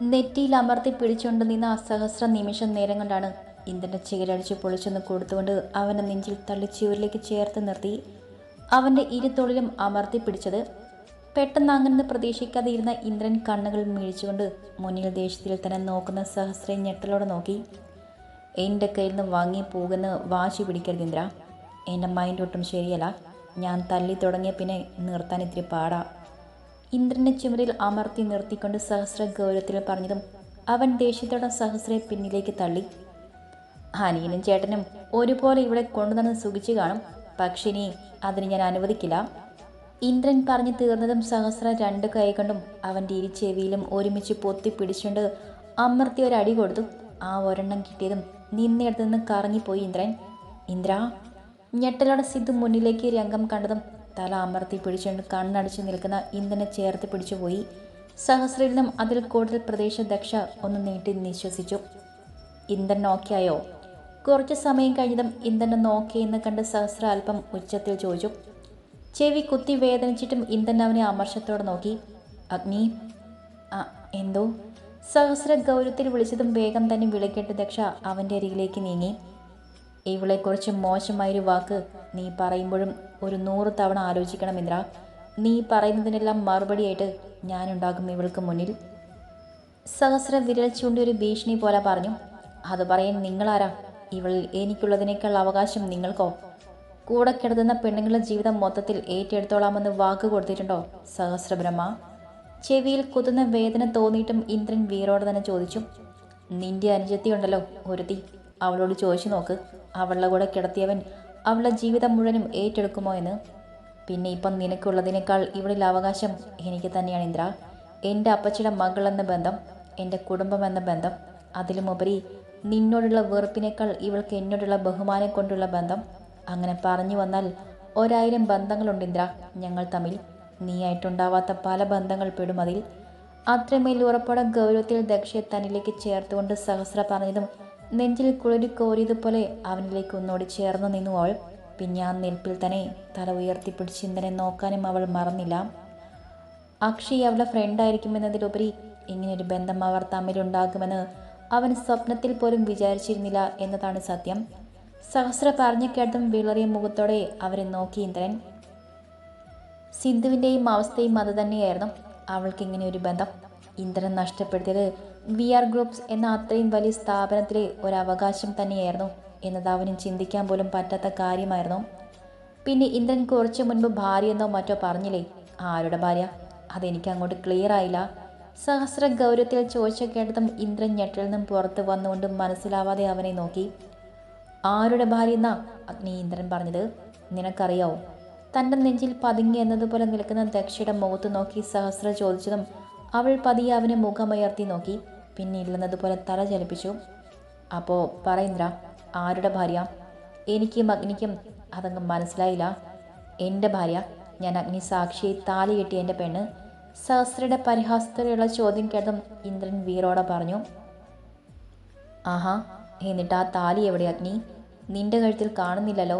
നെറ്റിയിൽ അമർത്തി പിടിച്ചുകൊണ്ട് നിന്ന അസഹസ്ര നിമിഷം നേരം കൊണ്ടാണ് ഇന്ദ്രന്റെ ചികരടിച്ച് പൊളിച്ചൊന്ന് കൊടുത്തുകൊണ്ട് അവന്റെ നെഞ്ചിൽ തള്ളി ചുവരിലേക്ക് ചേർത്ത് നിർത്തി. അവന്റെ ഇരുതൊളിലും അമർത്തി പിടിച്ചത് പെട്ടെന്ന് അങ്ങനെ പ്രതീക്ഷിക്കാതെ ഇരുന്ന ഇന്ദ്രൻ കണ്ണുകൾ മിഴിച്ചുകൊണ്ട് മുന്നിൽ ദേഷ്യത്തിൽ തന്നെ നോക്കുന്ന സഹസ്രയെ ഞെട്ടലോടെ നോക്കി. എന്റെ കയ്യിൽ നിന്ന് വാങ്ങി പോകുന്ന വാശി പിടിക്കരുത് ഇന്ദ്ര. എന്റെ മൈൻഡ് ഒട്ടും ശരിയല്ല. ഞാൻ തല്ലി തുടങ്ങിയ പിന്നെ നിർത്താൻ ഇത്തിരി പാടാ. ഇന്ദ്രനെ ചുമരിൽ അമർത്തി നിർത്തിക്കൊണ്ട് സഹസ്ര ഗൗരവത്തിൽ പറഞ്ഞതും അവൻ ദേഷ്യത്തോടെ സഹസ്രയെ പിന്നിലേക്ക് തള്ളി. അനിയനും ചേട്ടനും ഒരുപോലെ ഇവിടെ കൊണ്ടുനടന്ന് സുഖിച്ചു കാണും. പക്ഷെ ഇനി അതിന് ഞാൻ അനുവദിക്കില്ല. ഇന്ദ്രൻ പറഞ്ഞു തീർന്നതും സഹസ്ര രണ്ട് കൈകൊണ്ടും അവന്റെ ഇരിച്ചെവിയിലും ചെവിയിലും ഒരുമിച്ച് പൊത്തി പിടിച്ചുകൊണ്ട് അമർത്തി ഒരടി കൊടുത്തു. ആ ഒരെണ്ണം കിട്ടിയതും നിന്നിടത്തു നിന്ന് കറങ്ങിപ്പോയി ഇന്ദ്രൻ. ഇന്ദ്ര ഞെട്ടലോടെ സിദ്ധു മുന്നിലേക്ക് രംഗം കണ്ടതും തല അമർത്തി പിടിച്ചുകൊണ്ട് കണ്ണടച്ച് നിൽക്കുന്ന ഇന്ധനെ ചേർത്ത് പിടിച്ചുപോയി. സഹസ്രയിൽ നിന്നും അതിൽ കൂടുതൽ പ്രദേശ ദക്ഷ ഒന്ന് നീട്ടി നിശ്വസിച്ചു. ഇന്ധൻ നോക്കിയായോ? കുറച്ച് സമയം കഴിഞ്ഞതും ഇന്ധനെ നോക്കിയെന്ന് കണ്ട് സഹസ്ര അല്പം ഉച്ചത്തിൽ ചോദിച്ചു. ചെവി കുത്തി വേദനിച്ചിട്ടും ഇന്ധൻ അവനെ അമർഷത്തോടെ നോക്കി. അഗ്നി? ആ എന്തോ? സഹസ്ര ഗൗരവത്തിൽ വിളിച്ചതും വേഗം തന്നെ വിളിക്കേണ്ട ദക്ഷ അവന്റെ അരികിലേക്ക് നീങ്ങി. ഇവളെക്കുറിച്ച് മോശമായൊരു വാക്ക് നീ പറയുമ്പോഴും ഒരു നൂറ് തവണ ആലോചിക്കണം ഇന്ദ്ര. നീ പറയുന്നതിനെല്ലാം മറുപടിയായിട്ട് ഞാനുണ്ടാകും ഇവൾക്ക് മുന്നിൽ. സഹസ്ര വിരൽ ചൂണ്ടി ഒരു ഭീഷണി പോലെ പറഞ്ഞു. അത് പറയാൻ നിങ്ങളാരാ? ഇവൾ എനിക്കുള്ളതിനേക്കാൾ അവകാശം നിങ്ങൾക്കോ? കൂടെ കിടത്തുന്ന പെണ്ണുങ്ങളുടെ ജീവിതം മൊത്തത്തിൽ ഏറ്റെടുത്തോളാമെന്ന് വാക്ക് കൊടുത്തിട്ടുണ്ടോ സഹസ്രബ്രഹ്മ? ചെവിയിൽ കുത്തുന്ന വേദന തോന്നിയിട്ടും ഇന്ദ്രൻ വീരോട് തന്നെ ചോദിച്ചു. നിന്റെ അനുജത്തി ഉണ്ടല്ലോ ഒരുത്തി. അവളോട് ചോദിച്ചു നോക്ക്. അവളുടെ കൂടെ കിടത്തിയവൻ അവളുടെ ജീവിതം മുഴുവനും ഏറ്റെടുക്കുമോ എന്ന്. പിന്നെ ഇപ്പം നിനക്കുള്ളതിനേക്കാൾ ഇവളിൽ അവകാശം എനിക്ക് തന്നെയാണ് ഇന്ദ്ര. എന്റെ അപ്പച്ചിയുടെ മകൾ എന്ന ബന്ധം എന്റെ കുടുംബം എന്ന ബന്ധം അതിലുമുപരി നിന്നോടുള്ള വെറുപ്പിനേക്കാൾ ഇവൾക്ക് എന്നോടുള്ള ബഹുമാനം കൊണ്ടുള്ള ബന്ധം. അങ്ങനെ പറഞ്ഞു വന്നാൽ ഒരായിരം ബന്ധങ്ങളുണ്ട് ഇന്ദ്ര ഞങ്ങൾ തമ്മിൽ. നീയായിട്ടുണ്ടാവാത്ത പല ബന്ധങ്ങൾ പെടും അതിൽ. അത്രമേൽ ഉറപ്പോടെ ഗൗരവത്തിൽ ദക്ഷയെ തന്നിലേക്ക് ചേർത്തുകൊണ്ട് സഹസ്ര പറഞ്ഞതും നെഞ്ചിൽ കുളിരി കോരിയതുപോലെ അവനിലേക്ക് ഒന്നോടി ചേർന്ന് നിന്നു അവൾ പിന്നെ ആ നിൽപ്പിൽ തന്നെ തല ഉയർത്തിപ്പിടിച്ച് ചിന്തനെ നോക്കാനും അവൾ മറന്നില്ല. അക്ഷയ് അവളുടെ ഫ്രണ്ടായിരിക്കുമെന്നതിലുപരി ഇങ്ങനൊരു ബന്ധം അവർ തമ്മിലുണ്ടാകുമെന്ന് അവൻ സ്വപ്നത്തിൽ പോലും വിചാരിച്ചിരുന്നില്ല എന്നതാണ് സത്യം. സഹസ്ര പറഞ്ഞു കേട്ടും വിളറിയ മുഖത്തോടെ അവരെ നോക്കി ഇന്ദ്രൻ. സിന്ധുവിന്റെയും അവസ്ഥയും അത് തന്നെയായിരുന്നു. അവൾക്ക് ഇങ്ങനെ ഒരു ബന്ധം ഇന്ദ്രൻ നഷ്ടപ്പെടുത്തിയത് വി ആർ ഗ്രൂപ്പ്സ് എന്ന അത്രയും വലിയ സ്ഥാപനത്തിലെ ഒരവകാശം തന്നെയായിരുന്നു എന്നത് അവന് ചിന്തിക്കാൻ പോലും പറ്റാത്ത കാര്യമായിരുന്നു. പിന്നെ ഇന്ദ്രൻ കുറച്ചു മുൻപ് ഭാര്യ എന്നോ മറ്റോ പറഞ്ഞില്ലേ? ആരുടെ ഭാര്യ? അതെനിക്ക് അങ്ങോട്ട് ക്ലിയർ ആയില്ല. സഹസ്ര ഗൗരവത്തിൽ ചോദിച്ച കേട്ടതും ഇന്ദ്രൻ ഞെട്ടിൽ നിന്നും പുറത്ത് വന്നുകൊണ്ട് മനസ്സിലാവാതെ അവനെ നോക്കി. ആരുടെ ഭാര്യ എന്നാ? അഗ്നി ഇന്ദ്രൻ പറഞ്ഞത്. നിനക്കറിയാവോ? തന്റെ നെഞ്ചിൽ പതുങ്ങി എന്നതുപോലെ നിൽക്കുന്ന ദക്ഷയുടെ മുഖത്ത് നോക്കി സഹസ്ര ചോദിച്ചതും അവൾ പതിയെ അവനെ മുഖമുയർത്തി നോക്കി. പിന്നെ ഇല്ലെന്നതുപോലെ തല ചലിപ്പിച്ചു. അപ്പോൾ പറയിന്ദ്ര ആരുടെ ഭാര്യ? എനിക്കും അഗ്നിക്കും അതങ്ങ് മനസ്സിലായില്ല. എന്റെ ഭാര്യ ഞാൻ അഗ്നി സാക്ഷിയെ താലി കെട്ടിയ എന്റെ പെണ്ണ്. സഹസ്രയുടെ പരിഹാസത്തോടെയുള്ള ചോദ്യം കേട്ടതും ഇന്ദ്രൻ വീറോടെ പറഞ്ഞു ആഹാ എന്നിട്ട് ആ താലി എവിടെ അഗ്നി? നിന്റെ കഴുത്തിൽ കാണുന്നില്ലല്ലോ.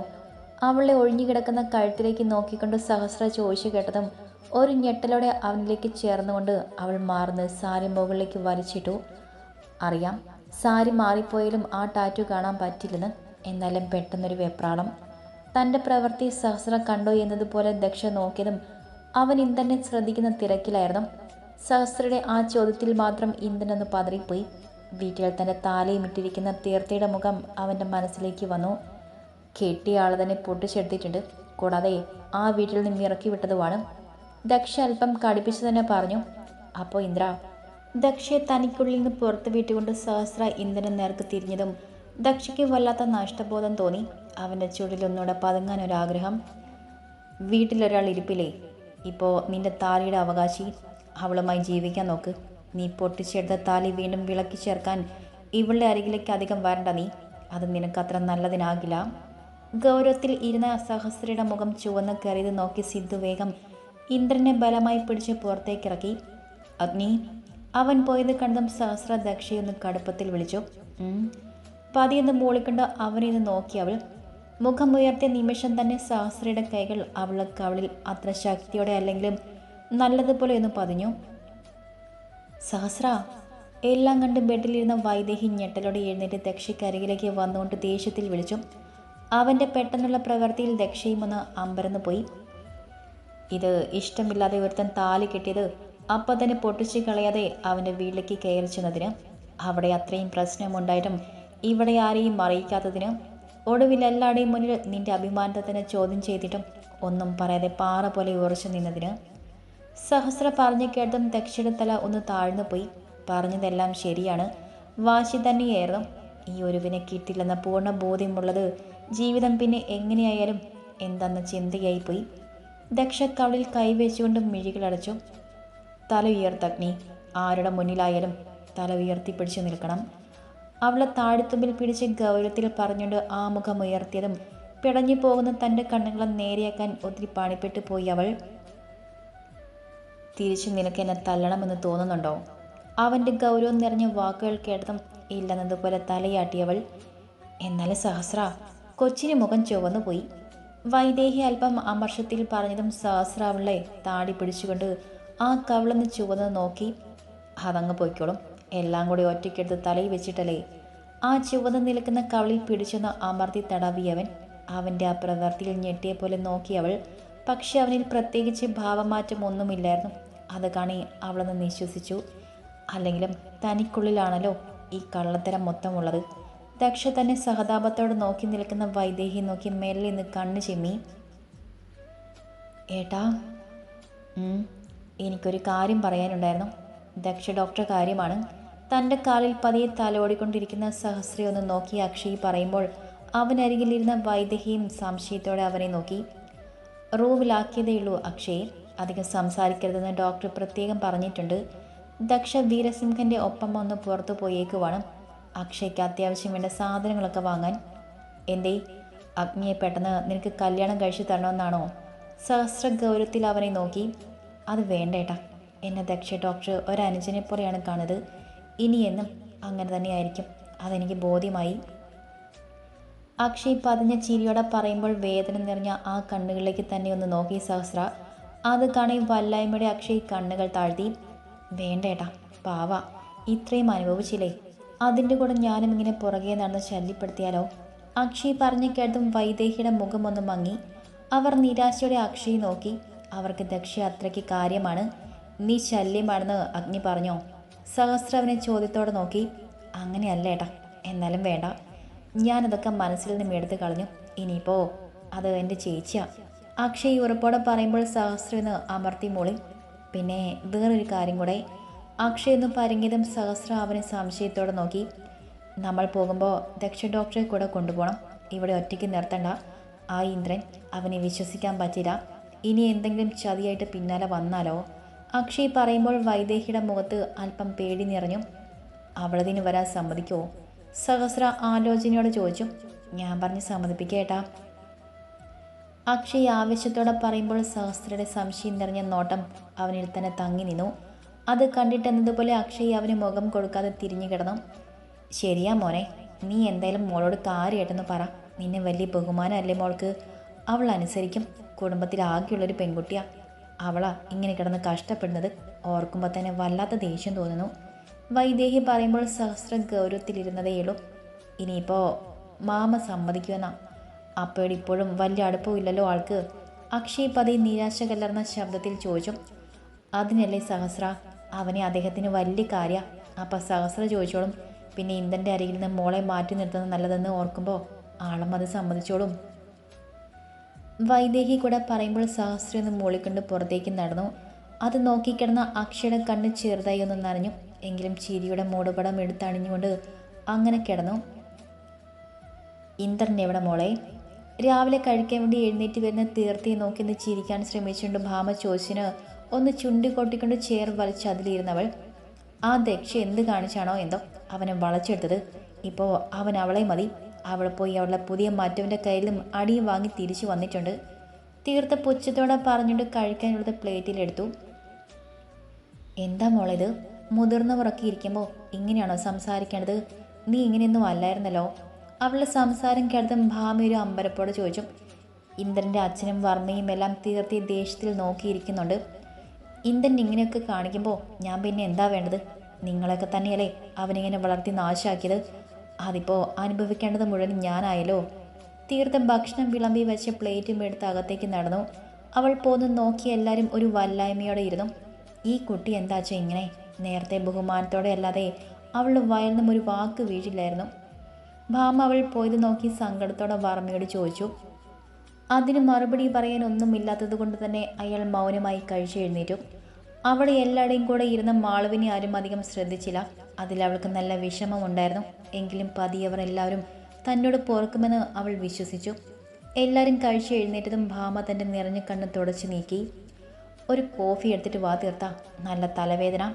അവളെ ഒഴിഞ്ഞുകിടക്കുന്ന കഴുത്തിലേക്ക് നോക്കിക്കൊണ്ട് സഹസ്ര ചോദിച്ചു കേട്ടതും ഒരു ഞെട്ടലോടെ അവനിലേക്ക് ചേർന്നുകൊണ്ട് അവൾ മാറുന്ന സാരി മുകളിലേക്ക് വലിച്ചിട്ടു. അറിയാം സാരി മാറിപ്പോയാലും ആ ടാറ്റു കാണാൻ പറ്റില്ലെന്ന്. എന്നാലും പെട്ടെന്നൊരു വെപ്രാളം. തന്റെ പ്രവൃത്തി സഹസ്ര കണ്ടോ എന്നതുപോലെ ദക്ഷ നോക്കിയതും അവൻ ഇന്ദ്രനെ ശ്രദ്ധിക്കുന്ന തിരക്കിലായിരുന്നു. സഹസ്രയുടെ ആ ചോദ്യത്തിൽ മാത്രം ഇന്ദ്രനൊന്ന് പതറിപ്പോയി. വീട്ടിൽ തന്റെ താലയും ഇട്ടിരിക്കുന്ന തീർത്ഥയുടെ മുഖം അവന്റെ മനസ്സിലേക്ക് വന്നു. കെട്ടിയ ആൾ തന്നെ പൊട്ടിച്ചെടുത്തിട്ടുണ്ട്. കൂടാതെ ആ വീട്ടിൽ നിന്ന് ഇറക്കി വിട്ടതുമാണ് ദക്ഷ അല്പം കടുപ്പിച്ചു തന്നെ പറഞ്ഞു അപ്പോൾ ഇന്ദ്ര ദക്ഷയെ തനിക്കുള്ളിൽ നിന്ന് പുറത്ത് വിട്ടുകൊണ്ട് സഹസ്ര ഇന്ദ്രൻ നേർക്ക് തിരിഞ്ഞതും ദക്ഷയ്ക്ക് വല്ലാത്ത നഷ്ടബോധം തോന്നി. അവന്റെ ചുടിലൊന്നുകൂടെ പതുങ്ങാൻ ഒരാഗ്രഹം. വീട്ടിലൊരാൾ ഇരിപ്പില്ലേ? ഇപ്പോൾ നിന്റെ താലിയുടെ അവകാശി. അവളുമായി ജീവിക്കാൻ നോക്ക്. നീ പൊട്ടിച്ചെടുത്ത താലി വീണ്ടും വിളക്കി ചേർക്കാൻ ഇവളുടെ അരികിലേക്ക് അധികം വരണ്ട നീ. അത് നിനക്ക് അത്ര നല്ലതിനാകില്ല. ഗൗരവത്തിൽ ഇരുന്ന സഹസ്രയുടെ മുഖം ചുവന്ന് കയറിയത് നോക്കി സിദ്ധു വേഗം ഇന്ദ്രനെ ബലമായി പിടിച്ച് പുറത്തേക്കിറക്കി. അഗ്നി അവൻ പോയത് കണ്ടതും സഹസ്ര ദക്ഷയൊന്ന് കടുപ്പത്തിൽ വിളിച്ചു. പതിയെന്ന് മൂളിക്കൊണ്ട് അവനെ ഒന്ന് നോക്കി അവൾ. മുഖമുയർത്തിയ നിമിഷം തന്നെ സഹസ്രയുടെ കൈകൾ അവളുടെ കവളിൽ അത്ര ശക്തിയോടെ അല്ലെങ്കിലും നല്ലതുപോലെ ഒന്ന് പതിഞ്ഞു. സഹസ്ര എല്ലാം കണ്ട് ബെഡിലിരുന്ന വൈദേഹി ഞെട്ടലോടെ എഴുന്നേറ്റ് ദക്ഷയ്ക്കരികിലേക്ക് വന്നുകൊണ്ട് ദേഷ്യത്തിൽ വിളിച്ചു. അവന്റെ പെട്ടെന്നുള്ള പ്രവൃത്തിയിൽ ദക്ഷയും ഒന്ന് അമ്പരന്ന് പോയി. ഇത് ഇഷ്ടമില്ലാതെ ഒരുത്തൻ താലി കെട്ടിയത് അപ്പം തന്നെ പൊട്ടിച്ചു കളയാതെ അവന്റെ വീട്ടിലേക്ക് കയറി അവിടെ അത്രയും പ്രശ്നമുണ്ടായിട്ടും ഇവിടെ ആരെയും അറിയിക്കാത്തതിന് ഒടുവിൽ എല്ലാവരുടെയും മുന്നിൽ നിന്റെ അഭിമാനത്തെ തന്നെ ചോദ്യം ചെയ്തിട്ടും ഒന്നും പറയാതെ പാറ പോലെ ഉറച്ചു നിന്നതിന് സഹസ്ര പറഞ്ഞു കേട്ടതും ദക്ഷിണത്തല തല ഒന്ന് താഴ്ന്നു പോയി. പറഞ്ഞതെല്ലാം ശരിയാണ്. വാശി തന്നെയായിരുന്നു. ഈ ഒരുവിനെ കിട്ടില്ലെന്ന പൂർണ ബോധ്യമുള്ളത് ജീവിതം പിന്നെ എങ്ങനെയായാലും എന്തെന്ന ചിന്തയായിപ്പോയി ദക്ഷ കവളിൽ കൈവച്ചുകൊണ്ട് മിഴികളടച്ചു. തല ഉയർത്തഗ്നി ആരുടെ മുന്നിലായാലും തല ഉയർത്തിപ്പിടിച്ചു നിൽക്കണം. അവളെ താഴ്ത്തുമ്പിൽ പിടിച്ച് ഗൗരവത്തിൽ പറഞ്ഞുകൊണ്ട് ആ മുഖം ഉയർത്തിയതും പിടഞ്ഞു പോകുന്ന തന്റെ കണ്ണുകളെ നേരെയാക്കാൻ ഒത്തിരി പണിപ്പെട്ടു പോയി അവൾ. തിരിച്ചു നിനക്ക് എന്നെ തല്ലണമെന്ന് തോന്നുന്നുണ്ടോ? അവന്റെ ഗൗരവം നിറഞ്ഞ വാക്കുകൾ കേട്ടതും ഇല്ലെന്നതുപോലെ തലയാട്ടിയവൾ. എന്നാലും സഹസ്ര കൊച്ചിന് മുഖം ചുവന്നു പോയി വൈദേഹി അല്പം അമർഷത്തിൽ പറഞ്ഞതും സഹസ്രാവിളെ താടി പിടിച്ചുകൊണ്ട് ആ കവിളന്ന് ചുവന്ന് നോക്കി അതങ്ങ് പൊയ്ക്കോളും. എല്ലാം കൂടി ഒറ്റയ്ക്കെടുത്ത് തലയിൽ വെച്ചിട്ടല്ലേ. ആ ചുവന്ന് നിൽക്കുന്ന കവളിൽ പിടിച്ചെന്ന് അമർത്തി തടവിയവൻ അവന്റെ ആ പ്രവൃത്തിയിൽ ഞെട്ടിയ പോലെ നോക്കിയവൾ പക്ഷെ അവനിൽ പ്രത്യേകിച്ച് ഭാവമാറ്റം ഒന്നുമില്ലായിരുന്നു. അത് കാണി അവളെന്ന് നിശ്വസിച്ചു. അല്ലെങ്കിലും തനിക്കുള്ളിലാണല്ലോ ഈ കള്ളത്തരം മൊത്തമുള്ളത്. ദക്ഷ തന്നെ സഹതാപത്തോട് നോക്കി നിൽക്കുന്ന വൈദേഹി നോക്കി മേലിൽ നിന്ന് കണ്ണു ചിമ്മി. ഏട്ടാ എനിക്കൊരു കാര്യം പറയാനുണ്ടായിരുന്നു. ദക്ഷ ഡോക്ടർ കാര്യമാണ്. തന്റെ കാലിൽ പതിയെ തലോടിക്കൊണ്ടിരിക്കുന്ന സഹസ്രി ഒന്ന് നോക്കി അക്ഷയ് പറയുമ്പോൾ അവനരികിലിരുന്ന വൈദേഹിയും സംശയത്തോടെ അവനെ നോക്കി. റൂമിലാക്കിയതേയുള്ളൂ അക്ഷയ് അധികം സംസാരിക്കരുതെന്ന് ഡോക്ടർ പ്രത്യേകം പറഞ്ഞിട്ടുണ്ട്. ദക്ഷ വീരസിംഹന്റെ ഒപ്പം ഒന്ന് പുറത്തു പോയേക്കുവാണ്. അക്ഷയ്ക്ക് അത്യാവശ്യം വേണ്ട സാധനങ്ങളൊക്കെ വാങ്ങാൻ. എന്തേ അഗ്നിയെ പെട്ടെന്ന് നിനക്ക് കല്യാണം കഴിച്ചു തരണമെന്നാണോ? സഹസ്ര ഗൗരവത്തിൽ അവനെ നോക്കി. അത് വേണ്ടേട്ടാ. എന്നെ ദക്ഷ ഡോക്ടർ ഒരനുജനെ പോലെയാണ് കാണുന്നത്. ഇനി എന്നും അങ്ങനെ തന്നെയായിരിക്കും. അതെനിക്ക് ബോധ്യമായി. അക്ഷയ് പതിഞ്ഞ ചിരിയോടെ പറയുമ്പോൾ വേദന നിറഞ്ഞ ആ കണ്ണുകളിലേക്ക് തന്നെ ഒന്ന് നോക്കി സഹസ്ര. അത് കാണി വല്ലായ്മയുടെ അക്ഷയ് കണ്ണുകൾ താഴ്ത്തി. വേണ്ടേട്ടാ പാവ. ഇത്രയും അനുഭവിച്ചില്ലേ? അതിന്റെ കൂടെ ഞാനും ഇങ്ങനെ പുറകെ നടന്ന് ശല്യപ്പെടുത്തിയാലോ? അക്ഷയ് പറഞ്ഞു കേട്ടതും വൈദേഹിയുടെ മുഖമൊന്ന് മങ്ങി. അവർ നിരാശയോടെ അക്ഷയ് നോക്കി. അവർക്ക് ദക്ഷ അത്രയ്ക്ക് കാര്യമാണ്. നീ ശല്യമാണെന്ന് അഗ്നി പറഞ്ഞോ? സഹസ്രവനെ ചോദ്യത്തോടെ നോക്കി. അങ്ങനെയല്ല ഏട്ടാ എന്നാലും വേണ്ട. ഞാനതൊക്കെ മനസ്സിൽ നിന്നും എടുത്ത് കളഞ്ഞു. ഇനിയിപ്പോ അത് എന്റെ ചേച്ചിയാ. അക്ഷയ് ഉറപ്പോടെ പറയുമ്പോൾ സഹസ്രവിന് അമർത്തി മോളി. പിന്നെ വേറൊരു കാര്യം കൂടെ. അക്ഷയ് എന്ന് പരങ്ങിയതും സഹസ്ര അവനെ സംശയത്തോടെ നോക്കി. നമ്മൾ പോകുമ്പോൾ ദക്ഷ ഡോക്ടറെ കൂടെ കൊണ്ടുപോകണം ഇവിടെ ഒറ്റയ്ക്ക് നിർത്തണ്ട. ആ ഇന്ദ്രൻ അവനെ വിശ്വസിക്കാൻ പറ്റില്ല. ഇനി എന്തെങ്കിലും ചതിയായിട്ട് പിന്നാലെ വന്നാലോ? അക്ഷയ് പറയുമ്പോൾ വൈദേഹിയുടെ മുഖത്ത് അല്പം പേടി നിറഞ്ഞു. അവളതിന് വരാൻ സമ്മതിക്കുമോ സഹസ്ര ആലോചനയോടെ ചോദിച്ചു. ഞാൻ പറഞ്ഞ് സമ്മതിപ്പിക്കേട്ടാ അക്ഷയ് ആവശ്യത്തോടെ പറയുമ്പോൾ സഹസ്രയുടെ സംശയം നിറഞ്ഞ നോട്ടം അവനിൽ തന്നെ തങ്ങി നിന്നു. അത് കണ്ടിട്ടെന്നതുപോലെ അക്ഷയ് അവന് മുഖം കൊടുക്കാതെ തിരിഞ്ഞു കിടന്നു. ശരിയാ മോനെ നീ എന്തായാലും മോളോട് കാര്യമായിട്ടെന്ന് പറ. നിന്നെ വലിയ ബഹുമാനമല്ലേ മോൾക്ക്. അവൾ അനുസരിക്കും. കുടുംബത്തിൽ ആകെയുള്ളൊരു പെൺകുട്ടിയാ. അവളാ ഇങ്ങനെ കിടന്ന് കഷ്ടപ്പെടുന്നത്. ഓർക്കുമ്പോൾ തന്നെ വല്ലാത്ത ദേഷ്യം തോന്നുന്നു. വൈദേഹി പറയുമ്പോൾ സഹസ്ര ഗൗരവത്തിലിരുന്നതേയുള്ളൂ ഇനിയിപ്പോൾ മാമ സമ്മതിക്കുമെന്നാ. അപ്പോഴും ഇപ്പോഴും വലിയ അടുപ്പമില്ലല്ലോ ആൾക്ക്. അക്ഷയ് പതി നിരാശ കലർന്ന ശബ്ദത്തിൽ ചോദിച്ചു. അതിനല്ലേ സഹസ്ര അവനെ അദ്ദേഹത്തിന് വലിയ കാര്യ. അപ്പം സഹസ്ര ചോദിച്ചോളും പിന്നെ ഇന്ദന്റെ അരികിൽ നിന്ന് മോളെ മാറ്റി നിർത്തുന്നത് നല്ലതെന്ന് ഓർക്കുമ്പോൾ ആളും അത് സമ്മതിച്ചോളും. വൈദേഹി കൂടെ പറയുമ്പോൾ സഹസ്ര ഒന്ന് മൂളിക്കൊണ്ട് പുറത്തേക്ക് നടന്നു. അത് നോക്കിക്കിടന്ന അക്ഷയുടെ കണ്ണ് ചെറുതായി ഒന്ന് നനഞ്ഞു. എങ്കിലും ചിരിയുടെ മൂടുപടം എടുത്തണിഞ്ഞുകൊണ്ട് അങ്ങനെ കിടന്നു. ഇന്ദ്രൻ എവിടെ മോളെ? രാവിലെ കഴിക്കാൻ വേണ്ടി എഴുന്നേറ്റ് വരുന്ന തീർത്തി നോക്കി ചിരിക്കാൻ ശ്രമിച്ചുകൊണ്ട് ഭാമ ചോദിച്ചിന് ഒന്ന് ചുണ്ടി കൊട്ടിക്കൊണ്ട് ചേർ വലിച്ച് അതിലിരുന്നവൾ ആ ദക്ഷ എന്ത് കാണിച്ചാണോ എന്തോ? അവനെ വളച്ചെടുത്തത്. ഇപ്പോൾ അവൻ അവളെ മതി. അവൾ പോയി അവളുടെ പുതിയ മറ്റവന്റെ കയ്യിലും അടിയും വാങ്ങി തിരിച്ചു വന്നിട്ടുണ്ട്. തീർത്ത പുച്ഛത്തോടെ പറഞ്ഞുകൊണ്ട് കഴിക്കാനുള്ളത് പ്ലേറ്റിലെടുത്തു എന്താ മോളേത് മുതിർന്നവരൊക്കെ ഇരിക്കുമ്പോൾ ഇങ്ങനെയാണോ സംസാരിക്കേണ്ടത്? നീ ഇങ്ങനെയൊന്നും അല്ലായിരുന്നല്ലോ? അവളുടെ സംസാരം കേട്ടതും ഭാമി ഒരു അമ്പരപ്പോടെ ചോദിച്ചു. ഇന്ദ്രന്റെ അച്ഛനും വർമ്മയും എല്ലാം തീർത്തി ദേഷ്യത്തിൽ നോക്കിയിരിക്കുന്നുണ്ട്. ഇന്ദ്രൻ ഇങ്ങനെയൊക്കെ കാണിക്കുമ്പോൾ ഞാൻ പിന്നെ എന്താ വേണ്ടത്? നിങ്ങളൊക്കെ തന്നെയല്ലേ അവനിങ്ങനെ വളർത്തി നാശാക്കിയത്? അതിപ്പോൾ അനുഭവിക്കേണ്ടത് മുഴുവൻ ഞാനായല്ലോ. തീർത്ത ഭക്ഷണം വിളമ്പി വെച്ച പ്ലേറ്റും എടുത്ത് അകത്തേക്ക് നടന്നു. അവൾ പോന്ന് നോക്കി എല്ലാവരും ഒരു വല്ലായ്മയോടെ ഇരുന്നു. ഈ കുട്ടി എന്താ വെച്ചാൽ ഇങ്ങനെ? നേരത്തെ ബഹുമാനത്തോടെ അല്ലാതെ അവളുടെ നിന്നും ഒരു വാക്ക് വീഴില്ലായിരുന്നു. ഭാമ അവൾ പോയത് നോക്കി സങ്കടത്തോടെ വർമ്മയോട് ചോദിച്ചു. അതിന് മറുപടി പറയാൻ ഒന്നുമില്ലാത്തത് കൊണ്ട് തന്നെ അയാൾ മൗനമായി കഴിച്ചു എഴുന്നേറ്റു. അവിടെ എല്ലാവരുടെയും കൂടെ ഇരുന്ന മാളുവിനെ ആരും അധികം ശ്രദ്ധിച്ചില്ല. അതിൽ അവൾക്ക് നല്ല വിഷമം ഉണ്ടായിരുന്നു. എങ്കിലും പതിയവർ എല്ലാവരും തന്നോട് പൊറുക്കുമെന്ന് അവൾ വിശ്വസിച്ചു. എല്ലാവരും കഴിച്ചു എഴുന്നേറ്റതും ഭാമ തന്റെ നിറഞ്ഞ കണ്ണ് തുടച്ചു നീക്കി. ഒരു കോഫി എടുത്തിട്ട് വാ തീർത്ത. നല്ല തലവേദന.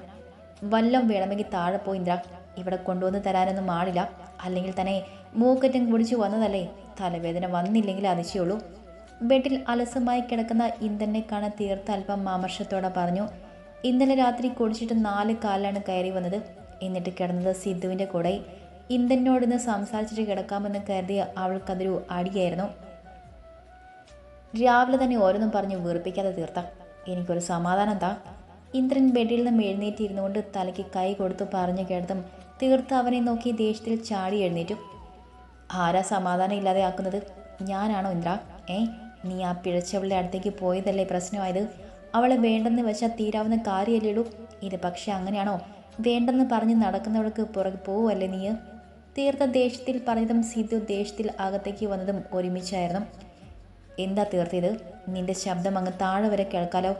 വല്ലം വേണമെങ്കിൽ താഴെ പോയി ഇന്ദ്ര. ഇവിടെ കൊണ്ടുവന്ന് തരാനൊന്നും ആളില്ല. അല്ലെങ്കിൽ തന്നെ മൂക്കറ്റം കുടിച്ചു വന്നതല്ലേ. തലവേദന വന്നില്ലെങ്കിൽ അതിശയുള്ളൂ ബെഡിൽ അലസമായി കിടക്കുന്ന ഇന്ദ്രനെ കാണാൻ തീർത്ത അല്പം മാമർഷത്തോടെ പറഞ്ഞു. ഇന്നലെ രാത്രി കുടിച്ചിട്ട് നാല് കാലിലാണ് കയറി വന്നത്. എന്നിട്ട് കിടന്നത് സിദ്ധുവിന്റെ കൂടെ. ഇന്ദ്രനോടിന്ന് സംസാരിച്ചിട്ട് കിടക്കാമെന്ന് കരുതി അവൾക്കതൊരു അടിയായിരുന്നു. രാവിലെ തന്നെ ഓരോന്നും പറഞ്ഞ് വീർപ്പിക്കാതെ തീർത്ത. എനിക്കൊരു സമാധാനം താ. ഇന്ദ്രൻ ബെഡിൽ നിന്നും എഴുന്നേറ്റിരുന്നുകൊണ്ട് തലയ്ക്ക് കൈ കൊടുത്തു പറഞ്ഞു കേട്ടതും തീർത്ത് അവനെ നോക്കി ദേഷ്യത്തിൽ ചാടി എഴുന്നേറ്റു. ആരാ സമാധാനം ഇല്ലാതെ ആക്കുന്നത് ഞാനാണോ ഇന്ദ്ര? ഏ നീ ആ പിഴച്ചവളുടെ അടുത്തേക്ക് പോയതല്ലേ പ്രശ്നമായത്? അവളെ വേണ്ടെന്ന് വെച്ചാൽ തീരാവുന്ന കാര്യമല്ലേളൂ ഇത് പക്ഷെ അങ്ങനെയാണോ? വേണ്ടെന്ന് പറഞ്ഞ് നടക്കുന്നവൾക്ക് പുറകെ പോവുമല്ലേ നീ തീർത്ത ദേഷ്യത്തിൽ പറഞ്ഞതും സിദ്ധു ദേഷ്യത്തിൽ അകത്തേക്ക് വന്നതും ഒരുമിച്ചായിരുന്നു. എന്താ തീർത്തിയത് നിന്റെ ശബ്ദം അങ്ങ് താഴെ വരെ കേൾക്കാലോ.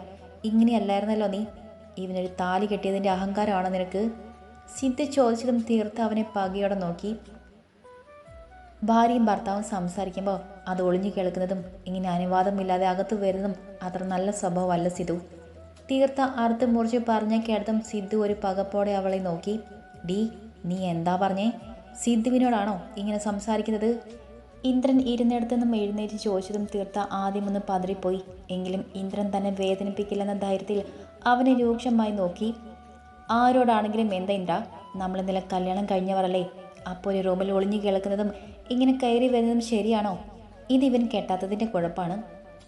ഇങ്ങനെയല്ലായിരുന്നല്ലോ നീ. ഇവനൊരു താലി കെട്ടിയതിന്റെ അഹങ്കാരമാണോ നിനക്ക്? സിദ്ധു ചോദിച്ചതും തീർത്ത് അവനെ പകയോടെ നോക്കി. ഭാര്യയും ഭർത്താവും സംസാരിക്കുമ്പോൾ അത് ഒളിഞ്ഞു കേൾക്കുന്നതും ഇങ്ങനെ അനുവാദമില്ലാതെ അകത്ത് വരുന്നതും അത്ര നല്ല സ്വഭാവമല്ല സിധു തീർത്ത അറുത്ത് മുറിച്ച് പറഞ്ഞ കേട്ടതും സിദ്ധു ഒരു പകപ്പോടെ അവളെ നോക്കി. ഡി നീ എന്താ പറഞ്ഞേ? സിദ്ധുവിനോടാണോ ഇങ്ങനെ സംസാരിക്കുന്നത്? ഇന്ദ്രൻ ഇരുന്നിടത്തു നിന്നും എഴുന്നേറ്റ് ചോദിച്ചതും തീർത്ത ആദ്യമൊന്ന് പതറിപ്പോയി. എങ്കിലും ഇന്ദ്രൻ തന്നെ വേദനിപ്പിക്കില്ലെന്ന ധൈര്യത്തിൽ അവനെ രൂക്ഷമായി നോക്കി. ആരോടാണെങ്കിലും എന്താ ഇന്ദ്ര? നമ്മൾ ഇന്നലെ കല്യാണം കഴിഞ്ഞവരല്ലേ? അപ്പോൾ ഒരു റൂമിൽ ഒളിഞ്ഞു കേൾക്കുന്നതും ഇങ്ങനെ കയറി വരുന്നതും ശരിയാണോ? ഇത് ഇവൻ കെട്ടാത്തതിന്റെ കുഴപ്പമാണ്.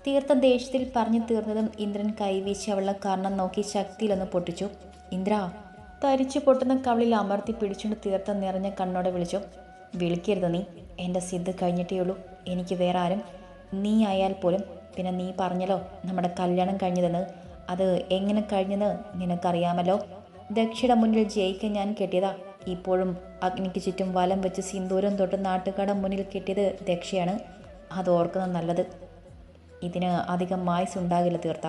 തീർത്ത ദേഷ്യത്തിൽ പറഞ്ഞു തീർന്നതും ഇന്ദ്രൻ കൈവീശി അവളുടെ കാരണം നോക്കി ശക്തിയിലൊന്ന് പൊട്ടിച്ചു. ഇന്ദ്ര തരിച്ചു പൊട്ടുന്ന കവളിൽ അമർത്തി പിടിച്ചുകൊണ്ട് തീർത്ത നിറഞ്ഞ കണ്ണോടെ വിളിച്ചു. വിളിക്കരുത് നീ. എന്റെ സിദ്ധ് കഴിഞ്ഞിട്ടേ ഉള്ളൂ. എനിക്ക് വേറെ ആരും. നീ ആയാൽ പോലും പിന്നെ നീ പറഞ്ഞല്ലോ നമ്മുടെ കല്യാണം കഴിഞ്ഞതെന്ന്. അത് എങ്ങനെ കഴിഞ്ഞെന്ന് നിനക്കറിയാമല്ലോ? ദക്ഷിണ മുന്നിൽ ജയിക്കാൻ ഞാൻ കെട്ടിയതാ. ഇപ്പോഴും അഗ്നിക്ക് ചുറ്റും വലം വെച്ച് സിന്ദൂരം തൊട്ട് നാട്ടുകാരുടെ മുന്നിൽ കെട്ടിയത് ദക്ഷയാണ്. അത് ഓർക്കുന്നത് നല്ലത്. ഇതിന് അധികം മായ്സ് ഉണ്ടാകില്ല തീർത്ത.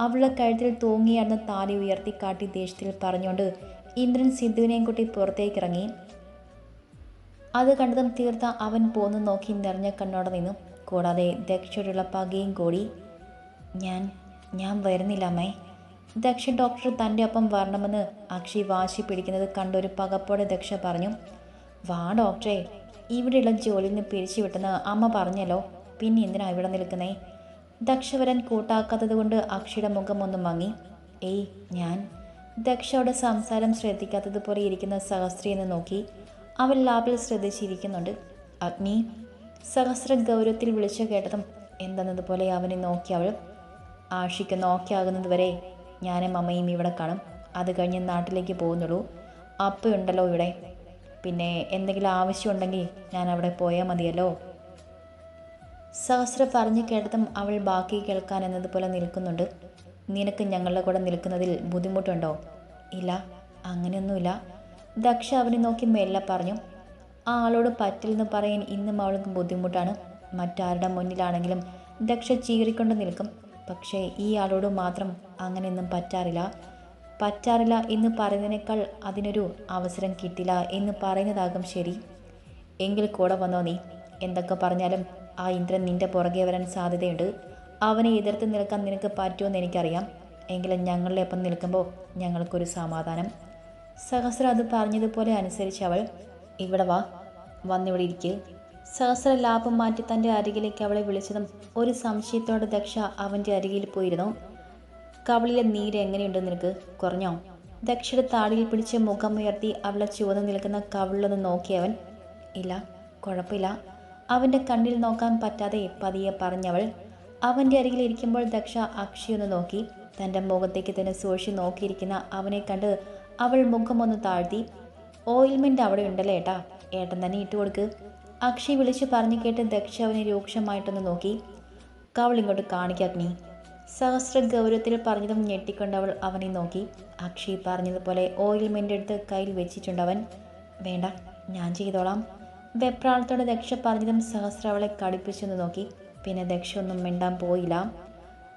അവളുടെ കഴുത്തിൽ തൂങ്ങിയാർന്ന് താലി ഉയർത്തി കാട്ടി ദേഷ്യത്തിൽ പറഞ്ഞുകൊണ്ട് ഇന്ദ്രൻ സിദ്ധുവിനെയും കൂട്ടി പുറത്തേക്ക് ഇറങ്ങി അത് കണ്ടതും തീർത്ത അവൻ പോന്നു നോക്കി നിറഞ്ഞ കണ്ണോടെ നിന്നു. കൂടാതെ ദക്ഷയോടുള്ള പകയും കൂടി. ഞാൻ ഞാൻ വരുന്നില്ല അമ്മേ. ദക്ഷ ഡോക്ടർ തന്റെ ഒപ്പം വരണമെന്ന് അക്ഷി വാശി പിടിക്കുന്നത് കണ്ടൊരു പകപ്പോടെ ദക്ഷ പറഞ്ഞു വാ ഡോക്ടറെ ഇവിടെയുള്ള ജോലിയിൽ നിന്ന് പിരിച്ചു വിട്ടെന്ന് അമ്മ പറഞ്ഞല്ലോ പിന്നെ എന്തിനാ ഇവിടെ നിൽക്കുന്നേ? ദക്ഷ വരാൻ കൂട്ടാക്കാത്തത് കൊണ്ട് അക്ഷിയുടെ മുഖം ഒന്ന് മങ്ങി ഏയ് ഞാൻ ദക്ഷയുടെ സംസാരം ശ്രദ്ധിക്കാത്തതുപോലെ ഇരിക്കുന്ന സഹസ്രിയെന്ന് നോക്കി അവൻ ലാബിൽ ശ്രദ്ധിച്ചിരിക്കുന്നുണ്ട്. അഗ്നി സഹസ്ര ഗൗരവത്തിൽ വിളിച്ചു കേട്ടതും എന്തെന്നതുപോലെ അവനെ നോക്കി അവൾ ആഷിക്ക് നോക്കിയാകുന്നത് വരെ ഞാനും അമ്മയും ഇവിടെ കാണും. അത് കഴിഞ്ഞ് നാട്ടിലേക്ക് പോകുന്നുള്ളൂ. അപ്പയുണ്ടല്ലോ ഇവിടെ. പിന്നെ എന്തെങ്കിലും ആവശ്യമുണ്ടെങ്കിൽ ഞാൻ അവിടെ പോയാൽ മതിയല്ലോ. സഹസ്ര പറഞ്ഞു കേട്ടതും അവൾ ബാക്കി കേൾക്കാൻ എന്നതുപോലെ നിൽക്കുന്നുണ്ട്. നിനക്ക് ഞങ്ങളുടെ കൂടെ നിൽക്കുന്നതിൽ ബുദ്ധിമുട്ടുണ്ടോ? ഇല്ല അങ്ങനെയൊന്നുമില്ല. ദക്ഷ അവനെ നോക്കി മെല്ലെ പറഞ്ഞു. ആ ആളോട് പറ്റില്ലെന്ന് പറയാൻ ഇന്നും അവൾക്ക് ബുദ്ധിമുട്ടാണ്. മറ്റാരുടെ മുന്നിലാണെങ്കിലും ദക്ഷ ചീറിക്കൊണ്ട് നിൽക്കും. പക്ഷേ ഈ ആളോട് മാത്രം അങ്ങനെയൊന്നും പറ്റാറില്ല. പറ്റാറില്ല എന്ന് പറയുന്നതിനേക്കാൾ അതിനൊരു അവസരം കിട്ടില്ല എന്ന് പറയുന്നതാകും ശരി. എങ്കിൽ കൂടെ വന്നോ നീ. എന്തൊക്കെ പറഞ്ഞാലും ആ ഇന്ദ്രൻ നിന്റെ പുറകെ വരാൻ സാധ്യതയുണ്ട്. അവനെ എതിർത്ത് നിൽക്കാൻ നിനക്ക് പറ്റുമെന്ന് എനിക്കറിയാം. എങ്കിലും ഞങ്ങളുടെ ഒപ്പം നിൽക്കുമ്പോൾ ഞങ്ങൾക്കൊരു സമാധാനം. സഹസ്ര അത് പറഞ്ഞതുപോലെ അനുസരിച്ച് അവൾ ഇവിടെ വാ. വന്നിവിടെ ഇരിക്കുക സഹസ്ര ലാഭം മാറ്റി തന്റെ അരികിലേക്ക് അവളെ വിളിച്ചതും ഒരു സംശയത്തോടെ ദക്ഷ അവന്റെ അരികിൽ പോയിരുന്നു. കവളിലെ നീര് എങ്ങനെയുണ്ട് നിനക്ക്? കുറഞ്ഞോ? ദക്ഷയുടെ താടിയിൽ പിടിച്ച് മുഖമുയർത്തി അവളെ ചുവന്ന് നിൽക്കുന്ന കവിളിലൊന്ന് നോക്കിയവൻ ഇല്ല കുഴപ്പമില്ല. അവന്റെ കണ്ണിൽ നോക്കാൻ പറ്റാതെ പതിയെ പറഞ്ഞവൾ. അവന്റെ അരികിൽ ഇരിക്കുമ്പോൾ ദക്ഷ അക്ഷയൊന്ന് നോക്കി. തന്റെ മുഖത്തേക്ക് തന്നെ സൂക്ഷിച്ച് നോക്കിയിരിക്കുന്ന അവനെ കണ്ട് അവൾ മുഖമൊന്ന് താഴ്ത്തി. ഓയിൽമെന്റ് അവിടെ ഉണ്ടല്ലേ ഏട്ടാ? ഏട്ടൻ തന്നെ ഇട്ട് കൊടുക്ക് അക്ഷയ് വിളിച്ചു പറഞ്ഞു കേട്ട് ദക്ഷ അവനെ രൂക്ഷമായിട്ടൊന്ന് നോക്കി. കവൾ ഇങ്ങോട്ട് കാണിക്കാഗ്നി സഹസ്ര ഗൗരവത്തിൽ പറഞ്ഞതും ഞെട്ടിക്കൊണ്ട് അവൾ അവനെ നോക്കി. അക്ഷയ് പറഞ്ഞതുപോലെ ഓയിൽമെന്റ് എടുത്ത് കയ്യിൽ വെച്ചിട്ടുണ്ടവൻ വേണ്ട ഞാൻ ചെയ്തോളാം. വെപ്രാളത്തോടെ ദക്ഷ പറഞ്ഞതും സഹസ്ര അവളെ കടുപ്പിച്ചൊന്ന് നോക്കി. പിന്നെ ദക്ഷ ഒന്നും മിണ്ടാൻ പോയില്ല.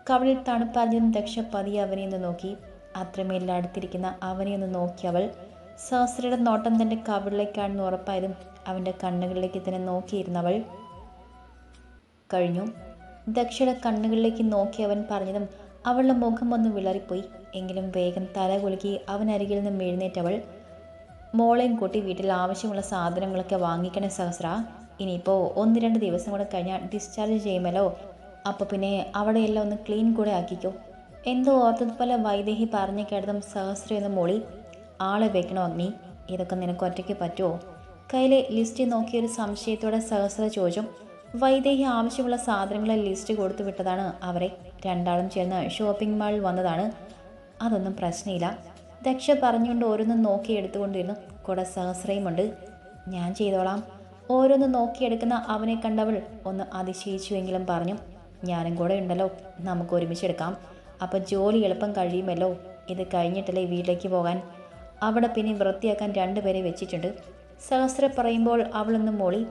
കവളിൽ തണുപ്പറിഞ്ഞതും ദക്ഷ പതിയെ അവനെ ഒന്ന് നോക്കി. അത്രമേൽ അടുത്തിരിക്കുന്ന അവനെ ഒന്ന് നോക്കി അവൾ. സഹസ്രയുടെ നോട്ടം തന്റെ കവിളിലേക്കാണെന്ന് ഉറപ്പായതും അവന്റെ കണ്ണുകളിലേക്ക് തന്നെ നോക്കിയിരുന്നവൾ കഴിഞ്ഞു. ദക്ഷയുടെ കണ്ണുകളിലേക്ക് നോക്കി അവൻ പറഞ്ഞതും അവളുടെ മുഖം ഒന്ന് വിളറിപ്പോയി. എങ്കിലും വേഗം തല കുലുക്കി അവനരികിൽ നിന്നും എഴുന്നേറ്റവൾ മോളെയും കൂട്ടി വീട്ടിൽ ആവശ്യമുള്ള സാധനങ്ങളൊക്കെ വാങ്ങിക്കണേ സഹസ്ര. ഇനിയിപ്പോൾ ഒന്ന് രണ്ട് ദിവസം കൂടെ കഴിഞ്ഞാൽ ഡിസ്ചാർജ് ചെയ്യുമല്ലോ. അപ്പോൾ പിന്നെ അവിടെയെല്ലാം ഒന്ന് ക്ലീൻ കൂടെ ആക്കിക്കോ. എന്തോ ഓർത്തതുപോലെ വൈദേഹി പറഞ്ഞു കേട്ടതും സഹസ്ര എന്ന് മോളി ആളെ വെക്കണോ അഗ്നി? ഇതൊക്കെ നിനക്ക് ഒറ്റയ്ക്ക് പറ്റുമോ കയ്യിലെ ലിസ്റ്റ് നോക്കിയൊരു സംശയത്തോടെ സഹസ്ര ചോദിച്ചു. വൈദേഹി ആവശ്യമുള്ള സാധനങ്ങളെ ലിസ്റ്റ് കൊടുത്തു വിട്ടതാണ് അവരെ രണ്ടാളും ചേർന്ന് ഷോപ്പിംഗ് മാളിൽ വന്നതാണ്. അതൊന്നും പ്രശ്നമില്ല. ദക്ഷ പറഞ്ഞുകൊണ്ട് ഓരോന്നും നോക്കി എടുത്തുകൊണ്ടിരുന്നു. കൂടെ സഹസ്രയുമുണ്ട്. ഞാൻ ചെയ്തോളാം. ഓരോന്ന് നോക്കിയെടുക്കുന്ന അവനെ കണ്ടവൾ ഒന്ന് അതിശയിച്ചുവെങ്കിലും പറഞ്ഞു ഞാനും കൂടെ ഉണ്ടല്ലോ. നമുക്ക് ഒരുമിച്ചെടുക്കാം അപ്പം ജോലി എളുപ്പം കഴിയുമല്ലോ. ഇത് കഴിഞ്ഞിട്ടല്ലേ വീട്ടിലേക്ക് പോകാൻ? അവിടെ പിന്നെ വൃത്തിയാക്കാൻ രണ്ടുപേരെ വെച്ചിട്ടുണ്ട്. സഹസ്ര പറയുമ്പോൾ അവളൊന്ന് മോളി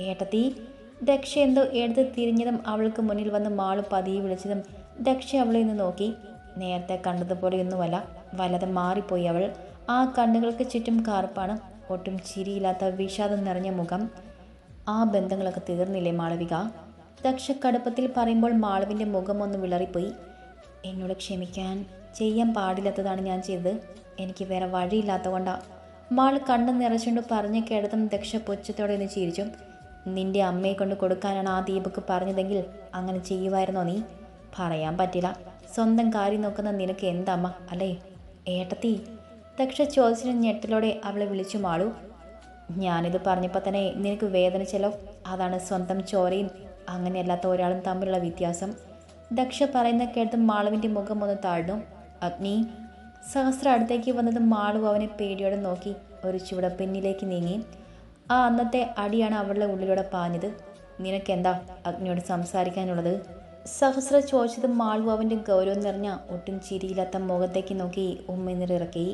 ഏട്ടത്തി ദക്ഷ എന്തോ എടുത്ത് തിരിഞ്ഞതും അവൾക്ക് മുന്നിൽ വന്ന് മാൾ പതിയെ വിളിച്ചതും ദക്ഷ അവളെ നിന്ന് നോക്കി. നേരത്തെ കണ്ടതുപോലെയൊന്നുമല്ല വലത് മാറിപ്പോയി അവൾ. ആ കണ്ണുകൾക്ക് ചുറ്റും കാർപ്പാണ് ഒട്ടും ചിരിയില്ലാത്ത വിഷാദം നിറഞ്ഞ മുഖം. ആ ബന്ധങ്ങളൊക്കെ തീർന്നില്ലേ മാളവിക ദക്ഷ കടുപ്പത്തിൽ പറയുമ്പോൾ മാളവിന്റെ മുഖം ഒന്ന് വിളറിപ്പോയി. എന്നോട് ക്ഷമിക്കാൻ ചെയ്യാൻ പാടില്ലാത്തതാണ് ഞാൻ ചെയ്തത്. എനിക്ക് വേറെ വഴിയില്ലാത്ത കൊണ്ടാ മാൾ കണ്ണു നിറച്ചുകൊണ്ട് പറഞ്ഞു കേട്ടതും ദക്ഷ പൊച്ചത്തോടെ ഒന്ന് ചിരിച്ചു. നിന്റെ അമ്മയെ കൊണ്ട് കൊടുക്കാനാണ് ആ ദീപക്ക് പറഞ്ഞതെങ്കിൽ അങ്ങനെ ചെയ്യുമായിരുന്നോ നീ? പറയാൻ പറ്റില്ല. സ്വന്തം കാര്യം നോക്കുന്ന നിനക്ക് എന്തമ്മ അല്ലേ? ഏട്ടത്തി? ദക്ഷ ചോദിച്ചിന് ഞെട്ടലോടെ അവളെ വിളിച്ചു മാളു ഞാനിത് പറഞ്ഞപ്പോൾ തന്നെ നിനക്ക് വേദന വേദനിച്ചല്ലോ അതാണ് സ്വന്തം ചോരയും അങ്ങനെയല്ലാത്ത ഒരാളും തമ്മിലുള്ള വ്യത്യാസം. ദക്ഷ പറയുന്ന കേട്ടും മാളുവിന്റെ മുഖം ഒന്ന് താഴ്ന്നു. അഗ്നി സഹസ്ര അടുത്തേക്ക് വന്നത് മാളു അവനെ പേടിയോടെ നോക്കി ഒരു ചുവട പിന്നിലേക്ക് നീങ്ങി. ആ അന്നത്തെ അടിയാണ് അവളുടെ ഉള്ളിലൂടെ പാഞ്ഞത്. നിനക്കെന്താ അഗ്നിയോട് സംസാരിക്കാനുള്ളത്? സഹസ്ര ചോദിച്ചത് മാളു അവന്റെ ഗൗരവം നിറഞ്ഞ ഒട്ടും ചിരിയില്ലാത്ത മുഖത്തേക്ക് നോക്കി ഉമ്മ നിറിറക്കി